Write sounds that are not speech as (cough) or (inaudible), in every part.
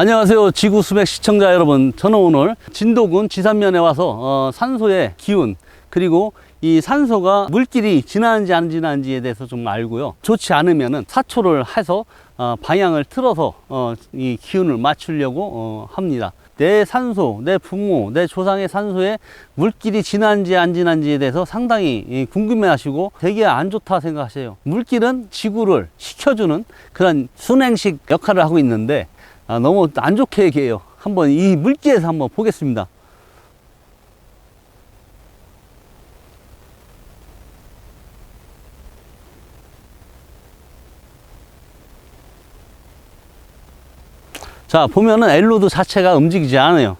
안녕하세요. 지구 수백 시청자 여러분. 저는 오늘 진도군 지산면에 와서 어, 산소의 기운 그리고 이 산소가 물길이 지나는지 안 지나는지에 대해서 좀 알고요. 좋지 않으면은 사초를 해서 어, 방향을 틀어서 어, 이 기운을 맞추려고 어, 합니다. 내 산소, 내 부모, 내 조상의 산소에 물길이 지난지 안 지난지에 대해서 상당히 이, 궁금해하시고 되게 안 좋다 생각하세요. 물길은 지구를 식혀주는 그런 순행식 역할을 하고 있는데 아, 너무 안 좋게 얘기해요. 한번 이 물길에서 한번 보겠습니다. 자, 보면은 엘로드 자체가 움직이지 않아요.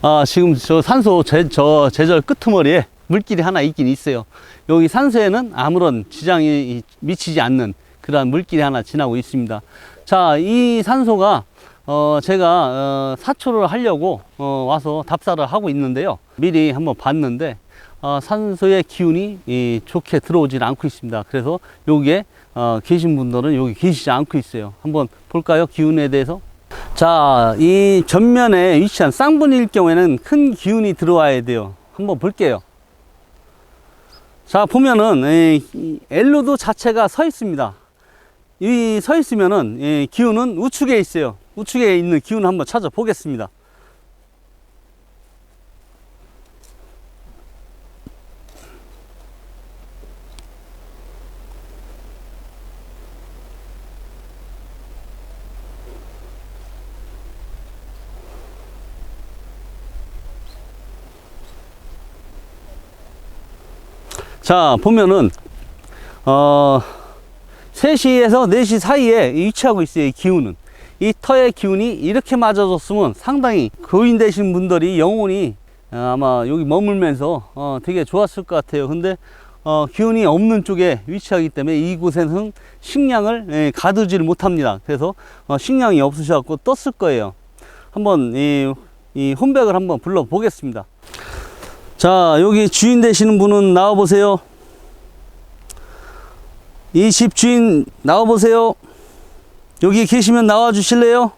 아, 지금 저 산소 제, 저 제절 끄트머리에 물길이 하나 있긴 있어요. 여기 산소에는 아무런 지장이 미치지 않는 그러한 물길이 하나 지나고 있습니다. 자, 이 산소가 어, 제가 어, 사초를 하려고 어, 와서 답사를 하고 있는데요. 미리 한번 봤는데 어, 산소의 기운이 이, 좋게 들어오질 않고 있습니다. 그래서 여기에 어, 계신 분들은 여기 계시지 않고 있어요. 한번 볼까요? 기운에 대해서. 자, 이 전면에 위치한 쌍분일 경우에는 큰 기운이 들어와야 돼요. 한번 볼게요. 자, 보면은, 이, 이 엘로드 자체가 서 있습니다. 이 서 있으면은, 이 기운은 우측에 있어요. 우측에 있는 기운 한번 찾아 보겠습니다. 자, 보면은, 어, 3시에서 4시 사이에 위치하고 있어요, 이 기운은. 이 터의 기운이 이렇게 맞아줬으면 상당히 고인되신 분들이 영혼이 어, 아마 여기 머물면서 어, 되게 좋았을 것 같아요. 근데 어, 기운이 없는 쪽에 위치하기 때문에 이곳에는 식량을 예, 가두지를 못합니다. 그래서 어, 식량이 없으셔갖고 떴을 거예요. 한번 이, 이 혼백을 한번 불러 보겠습니다. 자, 여기 주인 되시는 분은 나와 보세요. 이 집 주인 나와 보세요. 여기 계시면 나와 주실래요?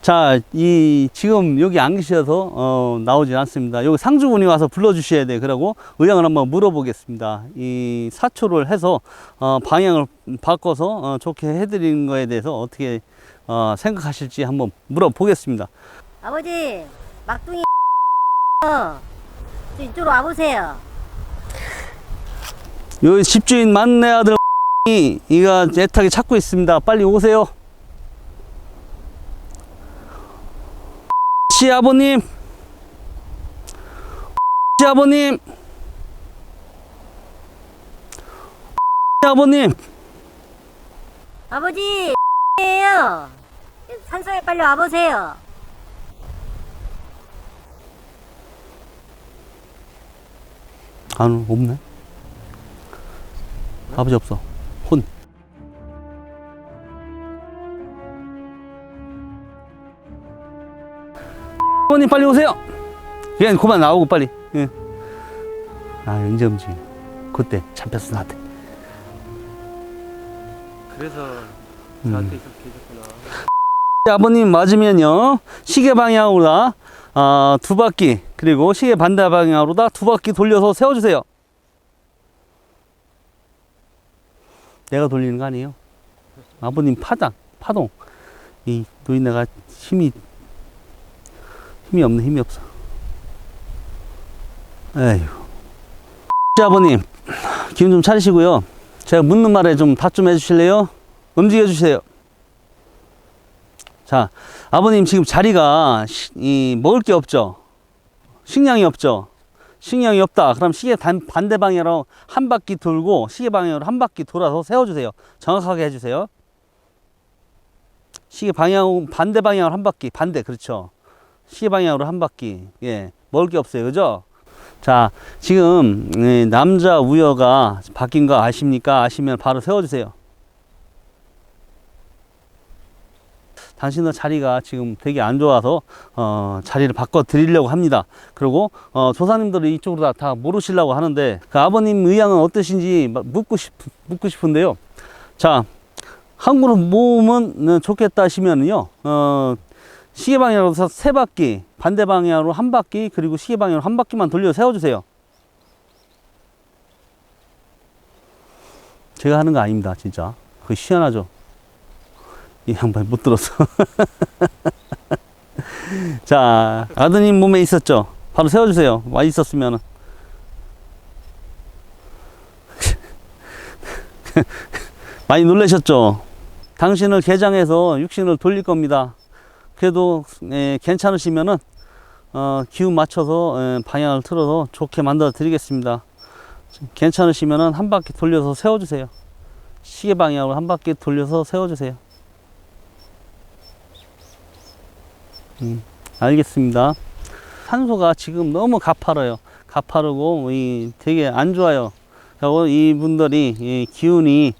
자, 이 지금 여기 안 계셔서 어, 나오진 않습니다. 여기 상주분이 와서 불러 주셔야 돼. 그러고 의향을 한번 물어보겠습니다. 이 사초를 해서 어, 방향을 바꿔서 어, 좋게 해드리는 거에 대해서 어떻게 어, 생각하실지 한번 물어보겠습니다. 아버지 막둥이 저 이쪽으로 와보세요 여기 집주인 만내 아들 이 이가 애타게 찾고 있습니다. 빨리 오세요. 씨 아버님, 씨 아버님, 씨 아버님. 아버지 예요 산소에 빨리 와보세요 안 없네. 아버지 없어. 혼. 아버님 빨리 오세요. 예, 그만 나오고 빨리. 예. 아, 언제 움직 그때 잡혔어 나한테. 그래서 음. 저한테 이렇게 계셨구나. 아버님 맞으면요 시계 방향으로다 아, 두 바퀴 그리고 시계 반대 방향으로 다 두 바퀴 돌려서 세워주세요. 내가 돌리는 거 아니에요? 아버님 파당 파동 이 노인네가 힘이 힘이 없네 힘이 없어. 에휴 아버님 기운 좀 차리시고요. 제가 묻는 말에 좀 답 좀 해주실래요? 움직여 주세요. 자, 아버님 지금 자리가 시- 이 먹을 게 없죠. 식량이 없죠. 식량이 없다. 그럼 시계 단, 반대 방향으로 한 바퀴 돌고 시계 방향으로 한 바퀴 돌아서 세워주세요. 정확하게 해주세요. 시계 방향 반대 방향으로 한 바퀴 반대 그렇죠. 시계 방향으로 한 바퀴 예 먹을 게 없어요, 그죠? 자, 지금 예, 남자 우여가 바뀐 거 아십니까? 아시면 바로 세워주세요. 당신의 자리가 지금 되게 안 좋아서 어, 자리를 바꿔 드리려고 합니다. 그리고 어, 조사님들은 이쪽으로 다, 다 모르시려고 하는데 그 아버님 의향은 어떠신지 마- 묻고 싶 묻고 싶은데요. 자, 한 그룹 모으면 어, 좋겠다 하시면은요. 어, 시계 방향으로 세 바퀴, 반대 방향으로 한 바퀴, 그리고 시계 방향으로 한 바퀴만 돌려 세워 주세요. 제가 하는 거 아닙니다, 진짜. 그 희한하죠. 이 양반 못 들었어. (laughs) 자, 아드님 몸에 있었죠? 바로 세워주세요. 와 있었으면은. (laughs) 많이 놀라셨죠? 당신을 개장해서 육신을 돌릴 겁니다. 그래도 에, 괜찮으시면은 어, 기운 맞춰서 에, 방향을 틀어서 좋게 만들어 드리겠습니다. 괜찮으시면은 한 바퀴 돌려서 세워주세요. 시계 방향으로 한 바퀴 돌려서 세워주세요. 음, 알겠습니다. 산소가 지금 너무 가파라요. 가파르고 이 되게 안 좋아요. 이분들이 이 기운이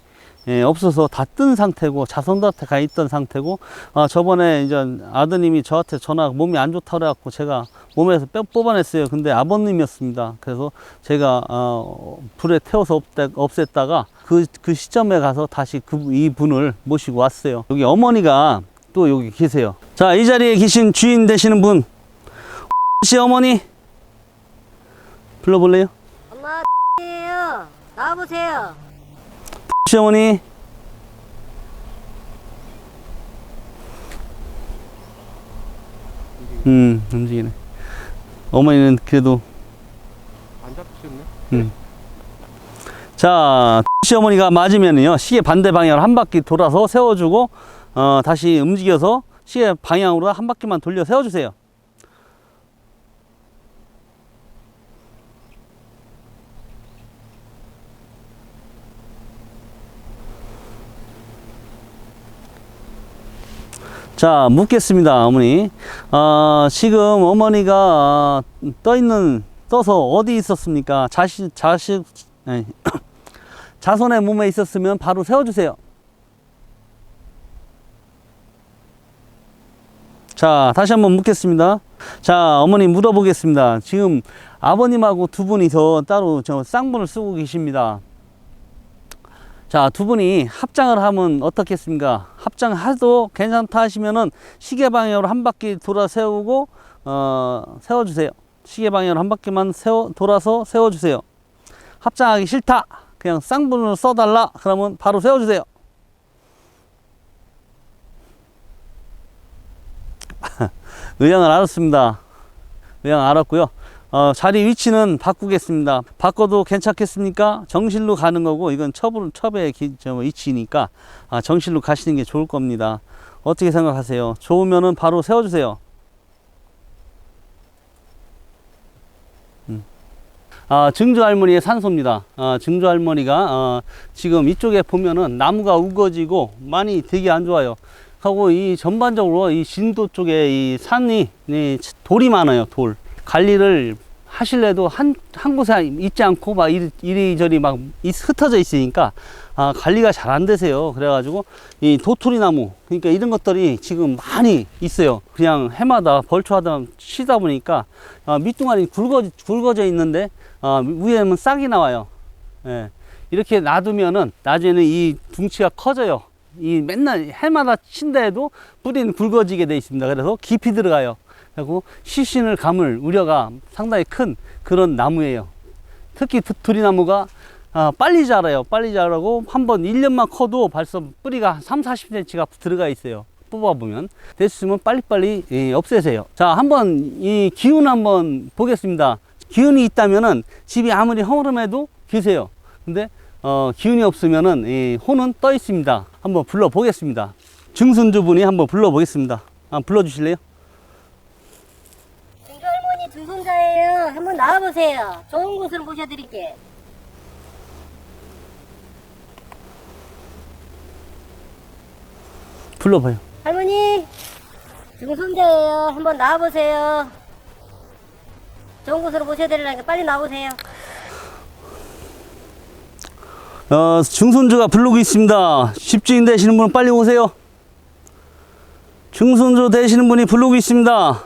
예, 없어서 다 뜬 상태고 자손들한테 가 있던 상태고 아, 저번에 이제 아드님이 저한테 전화 몸이 안 좋다 그래갖고 제가 몸에서 뼈 뽑아냈어요. 근데 아버님이었습니다. 그래서 제가 어, 불에 태워서 없애, 없앴다가 그, 그 시점에 가서 다시 그, 이 분을 모시고 왔어요. 여기 어머니가 또 여기 계세요. 자, 이 자리에 계신 주인 되시는 분, (laughs) 씨 어머니 불러볼래요? 엄마 (laughs) 예요. 나와보세요. (laughs) 씨 어머니 음 움직이네 어머니는 그래도 안 잡히셨네? 자 시어머니가 맞으면요 시계 반대 방향으로 한 바퀴 돌아서 세워주고 어, 다시 움직여서 시계 방향으로 한 바퀴만 돌려 세워주세요. 자 묻겠습니다 어머니. 어, 지금 어머니가 어, 떠 있는 떠서 어디 있었습니까? 자식 자식 (coughs) 자손의 몸에 있었으면 바로 세워주세요 자 다시 한번 묻겠습니다 자 어머니 물어보겠습니다 지금 아버님하고 두 분이서 따로 저 쌍문을 쓰고 계십니다 자, 두 분이 합장을 하면 어떻겠습니까? 합장해도 괜찮다 하시면은 시계 방향으로 한 바퀴 돌아 세우고, 어, 세워주세요. 시계 방향으로 한 바퀴만 세워, 돌아서 세워주세요. 합장하기 싫다! 그냥 쌍분을 써달라! 그러면 바로 세워주세요. (laughs) 의향을 알았습니다. 의향 알았고요. 어, 자리 위치는 바꾸겠습니다. 바꿔도 괜찮겠습니까? 정실로 가는 거고 이건 첩을 첩의 기, 저, 위치니까 아, 정실로 가시는 게 좋을 겁니다. 어떻게 생각하세요? 좋으면은 바로 세워주세요. 음. 아, 증조 할머니의 산소입니다. 아, 증조 할머니가 어, 지금 이쪽에 보면은 나무가 우거지고 많이 되게 안 좋아요. 하고 이 전반적으로 이 진도 쪽에 이 산이 이 돌이 많아요. 돌. 관리를 하실래도 한, 한 곳에 있지 않고 막 이리, 이리저리 막 이- 흩어져 있으니까 아, 관리가 잘 안 되세요. 그래가지고 이 도토리 나무 그러니까 이런 것들이 지금 많이 있어요. 그냥 해마다 벌초하다 쉬다 보니까 아, 밑둥아리 굵어, 굵어져 있는데 아, 위에는 싹이 나와요. 예. 이렇게 놔두면은 나중에는 이 둥치가 커져요. 이 맨날 해마다 친다 해도 뿌리는 굵어지게 돼 있습니다. 그래서 깊이 들어가요. 그리고 시신을 감을 우려가 상당히 큰 그런 나무예요. 특히 도토리 나무가 아, 빨리 자라요. 빨리 자라고 한 번 1년만 커도 벌써 뿌리가 3, 40cm가 들어가 있어요. 뽑아보면. 됐으면 빨리빨리 예, 없애세요. 자, 한번 이 기운 한번 보겠습니다. 기운이 있다면은 집이 아무리 허름해도 계세요. 근데 어, 기운이 없으면은 이 혼은 떠 있습니다. 한번 불러 보겠습니다. 증순주분이 한번 불러 보겠습니다. 한번 불러 주실래요? 증조 할머니 두 손자예요. 한번 나와 보세요. 좋은 곳으로 모셔 드릴게. 불러 봐요. 할머니 증손자예요. 한번 나와 보세요. 좋은 곳으로 모셔 드리려니까 빨리 나오세요. 어, 증손주가 부르고 있습니다. 집주인 되시는 분 빨리 오세요. 증손조 되시는 분이 부르고 있습니다.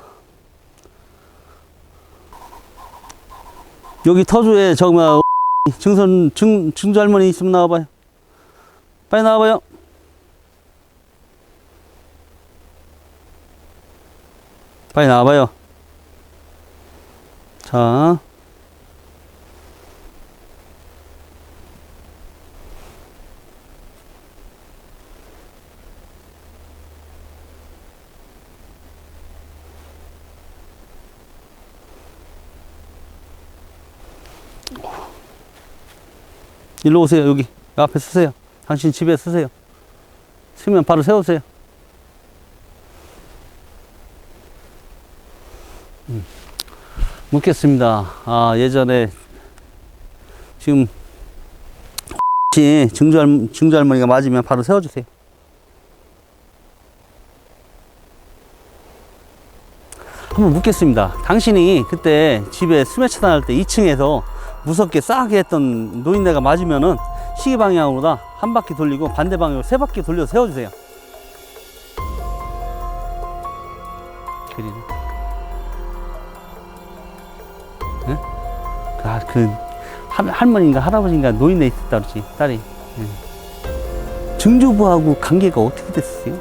여기 터주에 정말 증손 증 증조 할머니 있으면 나와봐요. 빨리 나와봐요. 빨리 나와봐요. 자. 일로 오세요. 여기 앞에 쓰세요. 당신 집에 쓰세요. 쓰면 바로 세우세요. 음. 묻겠습니다. 아, 예전에 지금 (laughs) 혹시 증조, 할, 증조 할머니가 맞으면 바로 세워주세요. 한번 묻겠습니다. 당신이 그때 집에 스매 차단할 때 2층에서 무섭게 싸게 했던 노인네가 맞으면은 시계 방향으로 다 한 바퀴 돌리고 반대 방향으로 세 바퀴 돌려 세워주세요. 그리네. 응? 아, 그 할, 할머니인가 할아버지인가 노인네 있었다 그러지 딸이. 응. 증조부하고 관계가 어떻게 됐어요?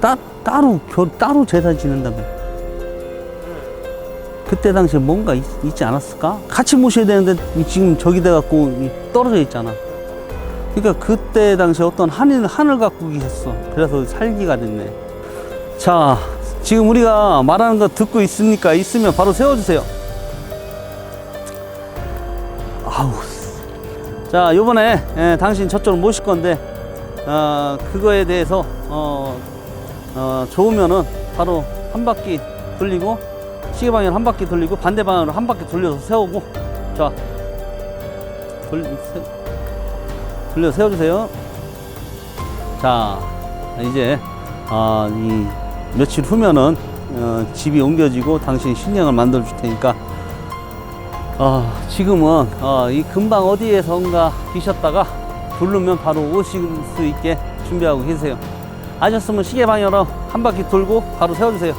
따, 따로 결 따로 제사 지낸다며. 그때 당시에 뭔가 있, 지 않았을까? 같이 모셔야 되는데 지금 저기 돼갖고 이 떨어져 있잖아. 그러니까 그때 당시에 어떤 한을, 한을 갖고 계셨어. 그래서 살기가 됐네. 자, 지금 우리가 말하는 거 듣고 있습니까? 있으면 바로 세워주세요. 아우. 자, 요번에 예, 당신 저쪽으로 모실 건데, 어, 그거에 대해서, 어, 어, 좋으면은 바로 한 바퀴 돌리고, 시계 방향 한 바퀴 돌리고 반대 방향으로 한 바퀴 돌려서 세우고 자 돌, 세, 돌려 세워주세요. 자 이제 아, 이 며칠 후면은 어, 집이 옮겨지고 당신 신령을 만들어 줄 테니까. 어, 지금은 어, 이 금방 어디에선가 계셨다가 부르면 바로 오실 수 있게 준비하고 계세요. 아셨으면 시계 방향으로 한 바퀴 돌고 바로 세워주세요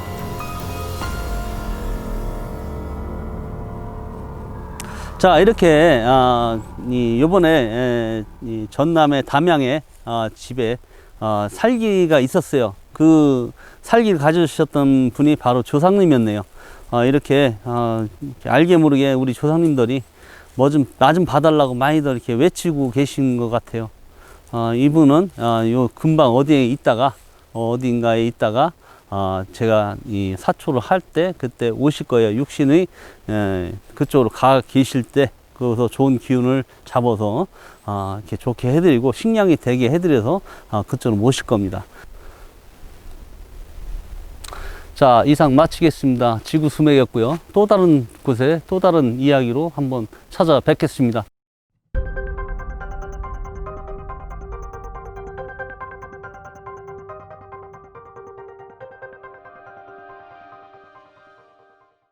자 이렇게 아, 이 요번에 에, 이 전남의 담양의 아, 집에 아, 살기가 있었어요. 그 살기를 가져주셨던 분이 바로 조상님이었네요. 아, 이렇게, 아, 알게 모르게 우리 조상님들이 뭐 좀 나 좀 봐달라고 많이들 이렇게 외치고 계신 것 같아요. 아, 이분은 아, 요 금방 어디에 있다가 어, 어딘가에 있다가 아, 제가 이 사초를 할 때 그때 오실 거예요. 육신의 에, 그쪽으로 가 계실 때 거기서 좋은 기운을 잡아서 아, 이렇게 좋게 해드리고 식량이 되게 해드려서 아, 그쪽으로 모실 겁니다. 자, 이상 마치겠습니다. 지구 수맥이었고요. 또 다른 곳에 또 다른 이야기로 한번 찾아뵙겠습니다.